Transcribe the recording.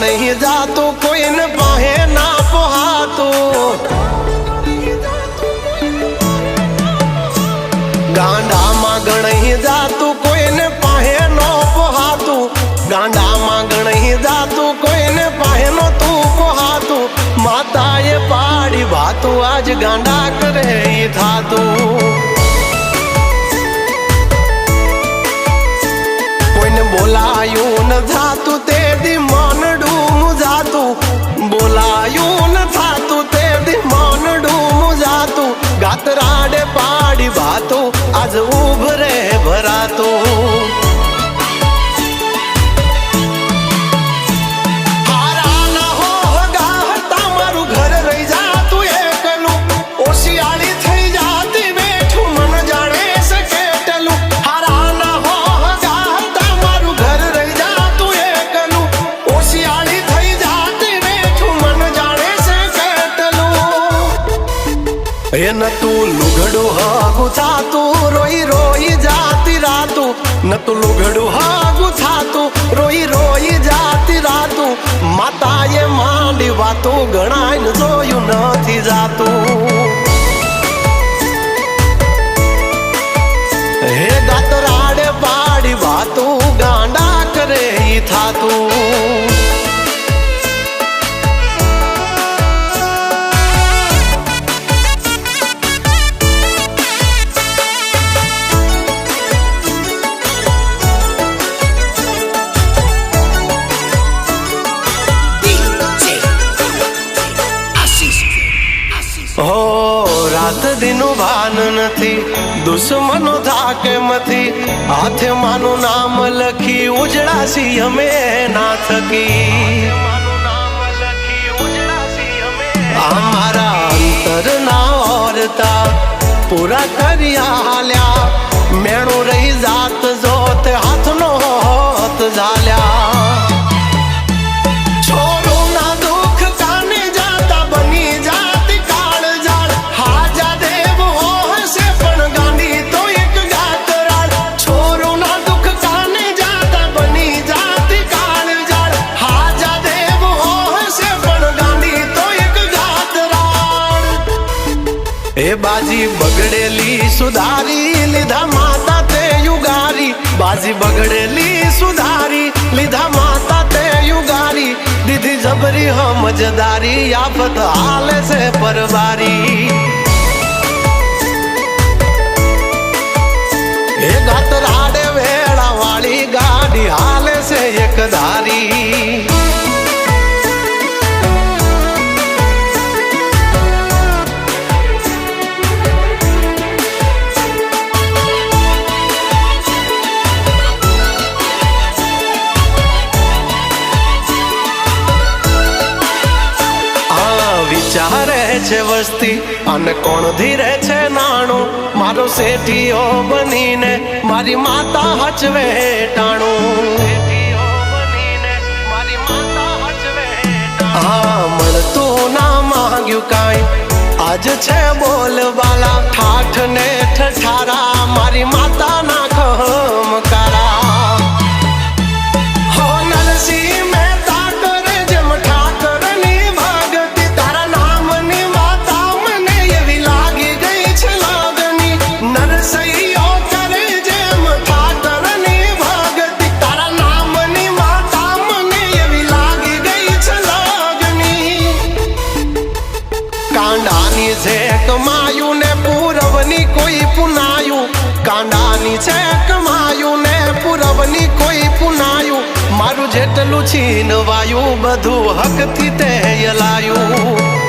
નહીં જાતો, કોઈને પાહે ના પોહાતો. ગાંડામાં ગણહી જાતું, કોઈને પાહે નો પોહાતું. ગાંડામાં ગણહી જાતું, કોઈને પાહે નો તું બોલાયું ન થાતું તે દી મનડું મુજાતું બોલાયું ન થાતું તે દી મનડું મુજાતું ગાતરાડે પાડી વાતો, આજ ઉભરે ભરાતું. તું લુગડું હાગું થાતું, રોઈ રોઈ જાતી રાતું. ન તું લુગડું હાગું થાતું, રોઈ રોઈ જાતી રાતું. માતાએ માંડી વાતું ગણાય જોયું નથી જાતું. રાત દિનું ભાન નથી, દુશ્મનો થાકે મથી. હાથે માનું નામ લખી ઉજળાસી અમે ના થકી અમારા અંતર ના ઓરતા પૂરા કર્યા હાલ્યા એ બાજી બગડેલી સુધારી, લીધા માતા તે યુગારી. બાજી બગડેલી સુધારી, લીધા માતા તે યુગારી. દીધી જબરી સમજદારી આફત હાલે છે પરવારી. એ ગાત છે વસ્તી? અને કોણ ધીરે છે નાણું? મારો શેઠીઓ બનીને મારી માતા હચવે ટાણું. હા મળતું ના માંગ્યું કાંઈ. આજ છે બોલવાલા, ઠાઠ ને ઠઠારા, મારી માતા મારું જેટલું છીનવાયું બધું હકથી તે યલાયું.